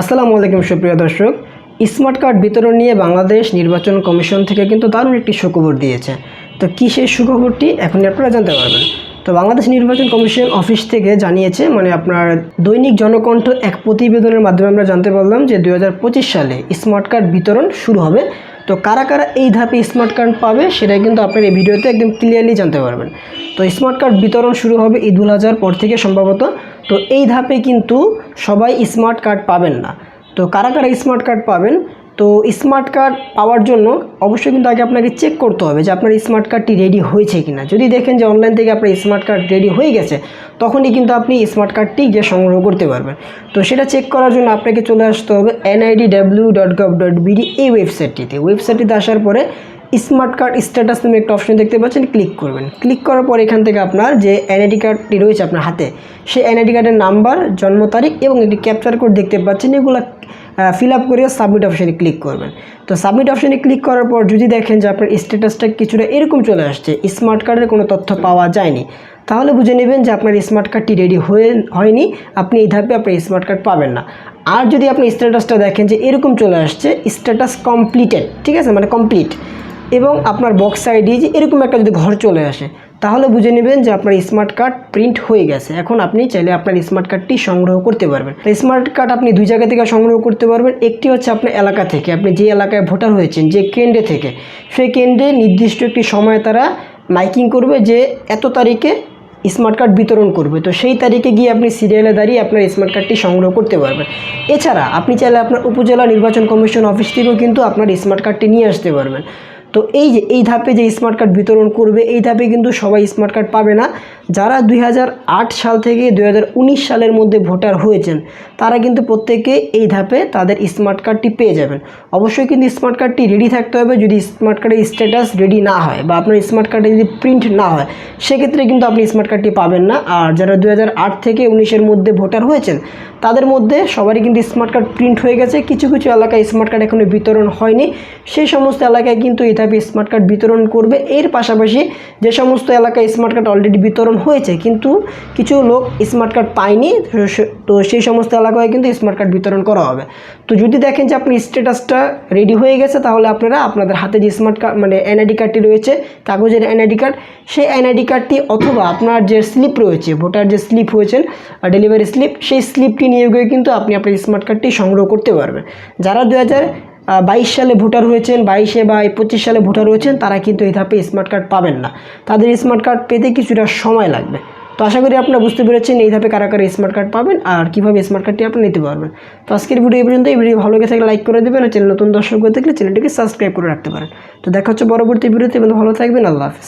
আসসালামু আলাইকুম সুপ্রিয় দর্শক। স্মার্ট কার্ড বিতরণ নিয়ে বাংলাদেশ নির্বাচন কমিশন থেকে কিন্তু দারুণ একটি সুখবর দিয়েছে। তো কী সেই সুখবরটি? এখন আপনারা জানতে পারবেন। তো বাংলাদেশ নির্বাচন কমিশন অফিস থেকে জানিয়েছে মানে আপনার দৈনিক জনকণ্ঠ এক প্রতিবেদনের মাধ্যমে আমরা জানতে পারলাম যে দুহাজার পঁচিশ সালে স্মার্ট কার্ড বিতরণ শুরু হবে। তো কারা কারা এই ধাপে স্মার্ট কার্ড পাবে সেটাই কিন্তু আপনার এই ভিডিওতে একদম ক্লিয়ারলি জানতে পারবেন। তো স্মার্ট কার্ড বিতরণ শুরু হবে ঈদ উল আজহার পর থেকে সম্ভবত। তো এই ধাপে কিন্তু সবাই স্মার্ট কার্ড পাবেন না। তো কারা কারা স্মার্ট কার্ড পাবেন? তো স্মার্ট কার্ড পাওয়ার জন্য অবশ্যই কিন্তু আগে আপনাকে চেক করতে হবে যে আপনার স্মার্ট কার্ডটি রেডি হয়েছে কি না যদি দেখেন যে অনলাইন থেকে আপনার স্মার্ট কার্ড রেডি হয়ে গেছে, তখনই কিন্তু আপনি স্মার্ট কার্ডটি গিয়ে সংগ্রহ করতে পারবেন। তো সেটা চেক করার জন্য আপনাকে চলে আসতে হবে NID W dot gov dot BD এই ওয়েবসাইটটিতে ওয়েবসাইটটিতে আসার পরে স্মার্ট কার্ড স্ট্যাটাস নামে একটা অপশন দেখতে পাচ্ছেন, ক্লিক করবেন। ক্লিক করার পর এখান থেকে আপনার যে এনআইডি কার্ডটি রয়েছে আপনার হাতে, সেই এনআইডি কার্ডের নাম্বার, জন্ম তারিখ এবং একটি ক্যাপচার কোড দেখতে পাচ্ছেন। এগুলো ফিল আপ করে সাবমিট অপশানে ক্লিক করবেন। তো সাবমিট অপশানে ক্লিক করার পর যদি দেখেন যে আপনার স্ট্যাটাসটা কিছুটা এরকম চলে আসছে স্মার্ট কার্ডের কোনো তথ্য পাওয়া যায়নি, তাহলে বুঝে নেবেন যে আপনার স্মার্ট কার্ডটি রেডি হয়ে, হয়নি, আপনি এই ধাপে আপনার স্মার্ট কার্ড পাবেন না। আর যদি আপনি স্ট্যাটাসটা দেখেন যে এরকম চলে আসছে স্ট্যাটাস কমপ্লিটেড ঠিক আছে? মানে কমপ্লিট এবং আপনার বক্স আইডি যে এরকম একটা যদি ঘর চলে আসে, তাহলে বুঝে নেবেন যে আপনার স্মার্ট কার্ড প্রিন্ট হয়ে গেছে। এখন আপনি চাইলে আপনার স্মার্ট কার্ডটি সংগ্রহ করতে পারবেন। স্মার্ট কার্ড আপনি দুই জায়গা থেকে সংগ্রহ করতে পারবেন। একটি হচ্ছে আপনার এলাকা থেকে। আপনি যে এলাকায় ভোটার হয়েছেন, যে কেন্দ্রে থেকে, সেই কেন্দ্রে নির্দিষ্ট একটি সময় তারা মাইকিং করবে যে এত তারিখে স্মার্ট কার্ড বিতরণ করবে। তো সেই তারিখে গিয়ে আপনি সিরিয়ালে দাঁড়িয়ে আপনার স্মার্ট কার্ডটি সংগ্রহ করতে পারবেন। এছাড়া আপনি চাইলে আপনার উপজেলা নির্বাচন কমিশন অফিস থেকেও কিন্তু আপনার স্মার্ট কার্ডটি নিয়ে আসতে পারবেন। তো এই যে, এই ধাপে যে স্মার্ট কার্ড বিতরণ করবে, এই ধাপে কিন্তু সবাই স্মার্ট কার্ড পাবে না। যারা দুই হাজার আট সাল থেকে দুই হাজার উনিশ সালের মধ্যে ভোটার হয়েছেন, তারা কিন্তু প্রত্যেকে এই ধাপে তাদের স্মার্ট কার্ডটি পেয়ে যাবেন। অবশ্যই কিন্তু স্মার্ট কার্ডটি রেডি থাকতে হবে, যদি স্মার্ট কার্ডের স্ট্যাটাস রেডি না হয় বা আপনার স্মার্ট কার্ডে যদি প্রিন্ট না হয়, সেক্ষেত্রে কিন্তু আপনি স্মার্ট কার্ডটি পাবেন না। আর যারা দুই হাজার আট থেকে উনিশের মধ্যে ভোটার হয়েছেন, তাদের মধ্যে সবারই কিন্তু স্মার্ট কার্ড প্রিন্ট হয়ে গেছে। কিছু কিছু এলাকায় স্মার্ট কার্ড এখনও বিতরণ হয়নি। সেই সমস্ত এলাকায় কিন্তু এই ধাপে স্মার্ট কার্ড বিতরণ করবে। এর পাশাপাশি যে সমস্ত এলাকায় স্মার্ট কার্ড অলরেডি বিতরণ হয়েছে, কিন্তু কিছু লোক স্মার্ট কার্ড পায়নি, তো সেই সমস্ত এলাকায় কিন্তু স্মার্ট কার্ড বিতরণ করা হবে। তো যদি দেখেন যে আপনার স্ট্যাটাসটা রেডি হয়ে গেছে, তাহলে আপনারা আপনাদের হাতে যে স্মার্ট কার্ড মানে এনআইডি কার্ডটি রয়েছে, কাগজের এনআইডি কার্ড সেই এনআইডি কার্ডটি অথবা আপনার যে স্লিপ রয়েছে ভোটার যে স্লিপ হয়েছেন ডেলিভারি স্লিপ সেই স্লিপটি নিয়ে গিয়ে কিন্তু আপনি আপনার স্মার্ট কার্ডটি সংগ্রহ করতে পারবেন। যারা দু হাজার বাইশ সালে ভোটার হয়েছেন, বাইশে বা পঁচিশ সালে ভোটার হয়েছেন, তারা কিন্তু এই ধাপে স্মার্ট কার্ড পাবেন না। তাদের স্মার্ট কার্ড পেতে কিছুটা সময় লাগবে। তো আশা করি আপনারা বুঝতে পেরেছেন এই ধাপে কারা কারা স্মার্ট কার্ড পাবেন আর কীভাবে স্মার্ট কার্ডটি আপনি নিতে পারবেন। তো আজকের ভিডিও এই পর্যন্ত এই ভিডিও ভালো লেগে থাকলে লাইক করে দেবেন আর চ্যানেল নতুন দর্শক হয়ে থাকলে চ্যানেলটিকে সাবস্ক্রাইব করে রাখতে পারেন। তো দেখা হচ্ছে পরবর্তী ভিডিওতে ভালো থাকবেন। আল্লাহ হাফিজ।